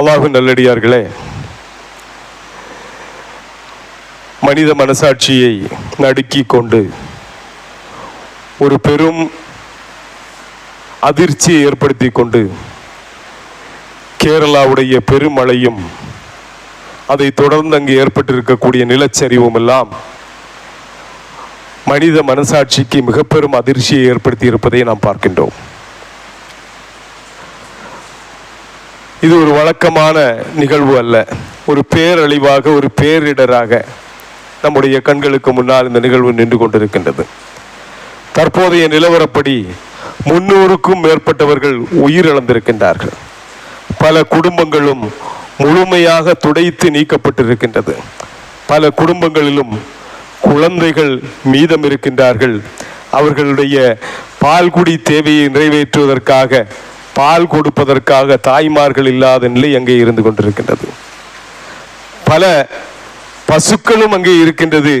அல்லாஹு நல்லடியார்களே மனித மனசாட்சியை நடுக்கி கொண்டு ஒரு பெரும் அதிர்ச்சியை ஏற்படுத்தி கொண்டு கேரளாவுடைய பெருமழையும் அதை தொடர்ந்து அங்கு ஏற்பட்டிருக்கக்கூடிய நிலச்சரிவும் எல்லாம் மனித மனசாட்சிக்கு மிக பெரும் அதிர்ச்சியை ஏற்படுத்தி இருப்பதை நாம் பார்க்கின்றோம். இது ஒரு வழக்கமான நிகழ்வு அல்ல. ஒரு பேரழிவாக ஒரு பேரிடராக நம்முடைய கண்களுக்கு முன்னால் இந்த நிகழ்வு நின்று கொண்டிருக்கின்றது. தற்போதைய நிலவரப்படி முன்னூறுக்கும் மேற்பட்டவர்கள் உயிரிழந்திருக்கின்றார்கள். பல குடும்பங்களும் முழுமையாக துடைத்து நீக்கப்பட்டிருக்கின்றது. பல குடும்பங்களிலும் குழந்தைகள் மீதம் இருக்கின்றார்கள் அவர்களுடைய பால்குடி தேவையை நிறைவேற்றுவதற்காக பால் கொடுப்பதற்காக தாய்மார்கள் இல்லாத நிலை அங்கே இருந்து கொண்டிருக்கின்றது. பல பசுக்களும் அங்கே இருக்கின்றது.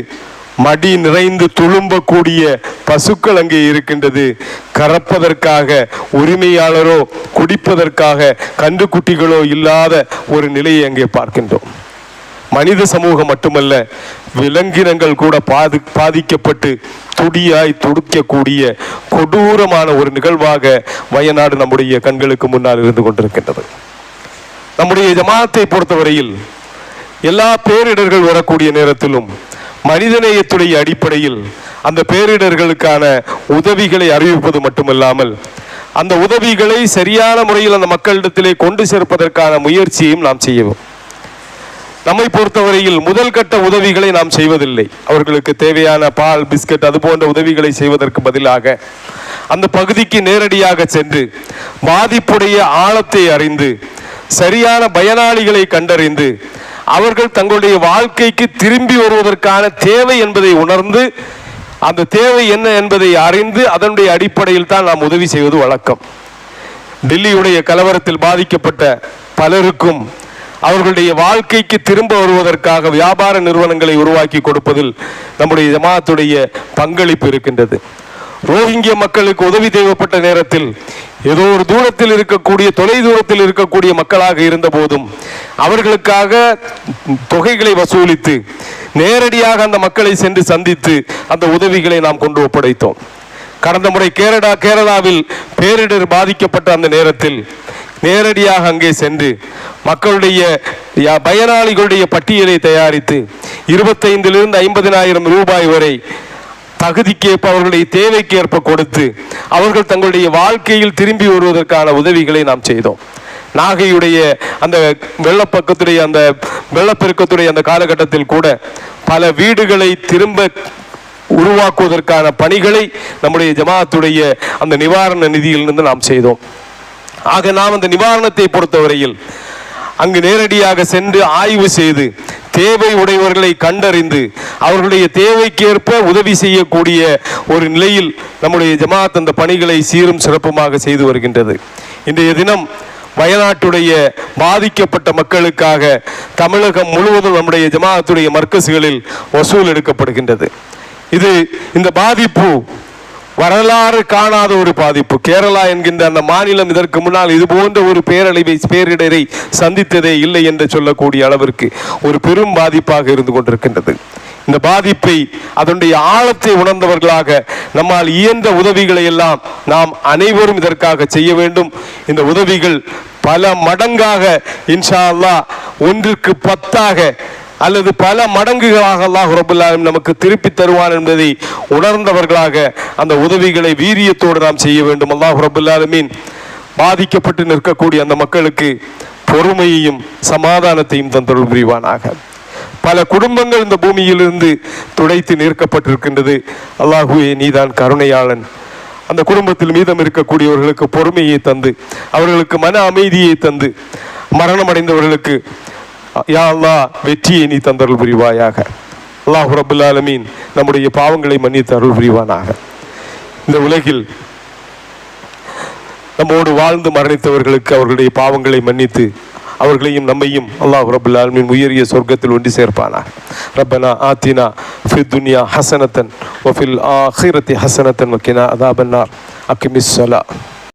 மடி நிறைந்து துளும்பக்கூடிய பசுக்கள் அங்கே இருக்கின்றது. கறப்பதற்காக உரிமையாளரோ குடிப்பதற்காக கன்றுக்குட்டிகளோ இல்லாத ஒரு நிலையை அங்கே பார்க்கின்றோம். மனித சமூகம் மட்டுமல்ல விலங்கினங்கள் கூட பாதி பாதிக்கப்பட்டு துடியாய் துடிக்கக்கூடிய கொடூரமான ஒரு நிகழ்வாக வயநாடு நம்முடைய கண்களுக்கு முன்னால் இருந்து கொண்டிருக்கின்றது. நம்முடைய ஜமாத்தை பொறுத்தவரையில் எல்லா பேரிடர்கள் வரக்கூடிய நேரத்திலும் மனிதநேயத்துடைய அடிப்படையில் அந்த பேரிடர்களுக்கான உதவிகளை அறிவிப்பது மட்டுமல்லாமல் அந்த உதவிகளை சரியான முறையில் அந்த மக்களிடத்திலே கொண்டு சேர்ப்பதற்கான முயற்சியையும் நாம் செய்யவும். நம்மை பொறுத்தவரையில் முதல் கட்ட உதவிகளை நாம் செய்வதில்லை. அவர்களுக்கு தேவையான பால் பிஸ்கட் அது போன்ற உதவிகளை செய்வதற்கு பதிலாக அந்த பகுதிக்கு நேரடியாக சென்று பாதிப்புடைய ஆழத்தை அறிந்து சரியான பயனாளிகளை கண்டறிந்து அவர்கள் தங்களுடைய வாழ்க்கைக்கு திரும்பி வருவதற்கான தேவை என்பதை உணர்ந்து அந்த தேவை என்ன என்பதை அறிந்து அதனுடைய அடிப்படையில் தான் நாம் உதவி செய்வது வழக்கம். டெல்லியுடைய கலவரத்தில் பாதிக்கப்பட்ட பலருக்கும் அவர்களுடைய வாழ்க்கைக்கு திரும்ப வருவதற்காக வியாபார நிறுவனங்களை உருவாக்கி கொடுப்பதில் நம்முடைய ஜமாத்துடைய பங்களிப்பு இருக்கின்றது. ரோஹிங்கிய மக்களுக்கு உதவி தேவைப்பட்ட நேரத்தில் ஏதோ ஒரு தூரத்தில் இருக்கக்கூடிய தொலை தூரத்தில் இருக்கக்கூடிய மக்களாக இருந்த போதும் அவர்களுக்காக தொகைகளை வசூலித்து நேரடியாக அந்த மக்களை சென்று சந்தித்து அந்த உதவிகளை நாம் கொண்டு ஒப்படைத்தோம். கடந்த முறை கேரளா கேரளாவில் பேரிடர் பாதிக்கப்பட்ட அந்த நேரத்தில் நேரடியாக அங்கே சென்று மக்களுடைய யா- பயனாளிகளுடைய பட்டியலை தயாரித்து இருபத்தைந்திலிருந்து ஐம்பதினாயிரம் ரூபாய் வரை தகுதிக்கேற்ப அவர்களுடைய தேவைக்கேற்ப கொடுத்து அவர்கள் தங்களுடைய வாழ்க்கையில் திரும்பி வருவதற்கான உதவிகளை நாம் செய்தோம். நாகையுடைய அந்த வெள்ளப்பக்கத்துடைய அந்த வெள்ளப்பெருக்கத்துடைய அந்த காலகட்டத்தில் கூட பல வீடுகளை திரும்ப உருவாக்குவதற்கான பணிகளை நம்முடைய ஜமாத்துடைய அந்த நிவாரண நிதியிலிருந்து நாம் செய்தோம். ஆக நாம் அந்த நிவாரணத்தை பொறுத்தவரையில் அங்கு நேரடியாக சென்று ஆய்வு செய்து தேவை உடையவர்களை கண்டறிந்து அவர்களுடைய தேவைக்கேற்ப உதவி செய்யக்கூடிய ஒரு நிலையில் நம்முடைய ஜமாத் அந்த பணிகளை சீரும் சிறப்புமாக செய்து வருகின்றது. இன்றைய தினம் வயநாட்டுடைய பாதிக்கப்பட்ட மக்களுக்காக தமிழகம் முழுவதும் நம்முடைய ஜமாத்துடைய மர்க்கசுகளில் வசூல் எடுக்கப்படுகின்றது. இது இந்த பாதிப்பு வரலாறு காணாத ஒரு பாதிப்பு. கேரளா என்கின்ற அந்த மாநிலம் இதற்கு முன்னால் இது போன்ற ஒரு பேரழிவை பேரிடரை சந்தித்ததே இல்லை என்று சொல்லக்கூடிய அளவிற்கு ஒரு பெரும் பாதிப்பாக இருந்து கொண்டிருக்கின்றது. இந்த பாதிப்பை அதனுடைய ஆழத்தை உணர்ந்தவர்களாக நம்மால் இயன்ற உதவிகளை எல்லாம் நாம் அனைவரும் இதற்காக செய்ய வேண்டும். இந்த உதவிகள் பல மடங்காக இன்ஷா அல்லாஹ் ஒன்றுக்கு பத்தாக அல்லது பல மடங்குகளாக அல்லாஹ் ரபுல்லாலும் நமக்கு திருப்பி தருவான் என்பதை உணர்ந்தவர்களாக அந்த உதவிகளை வீரியத்தோடு நாம் செய்ய வேண்டும். அல்லாஹ் ரபுல்லாலுமின் பாதிக்கப்பட்டு நிற்கக்கூடிய அந்த மக்களுக்கு பொறுமையையும் சமாதானத்தையும் தந்தருள் புரிவானாக. பல குடும்பங்கள் இந்த பூமியிலிருந்து துடைத்து நிற்கப்பட்டிருக்கின்றது அல்லாஹுவே நீதான் கருணையாளன். அந்த குடும்பத்தில் மீதம் இருக்கக்கூடியவர்களுக்கு பொறுமையை தந்து அவர்களுக்கு மன அமைதியை தந்து மரணமடைந்தவர்களுக்கு யா அல்லாஹ் வெற்றியை நீ தந்தருள் புரிவாயாக. அல்லாஹ் ரபுல் ஆலமீன் நம்முடைய பாவங்களை மன்னித்து அருள் புரிவானாக. இந்த உலகில் நம்மோடு வாழ்ந்து மரணித்தவர்களுக்கு அவர்களுடைய பாவங்களை மன்னித்து அவர்களையும் நம்மையும் அல்லாஹ் ரபுல் ஆலமின் உயரிய சொர்க்கத்தில் ஒன்று சேர்ப்பானாக. ரப்பனா ஆத்தினா ஃபி துன்யா ஹசனத்தன் வஃபில் ஆஹிரத்தி ஹசனத்தன் வக்கினா அதாபன்னார். அக்கிமிஸ்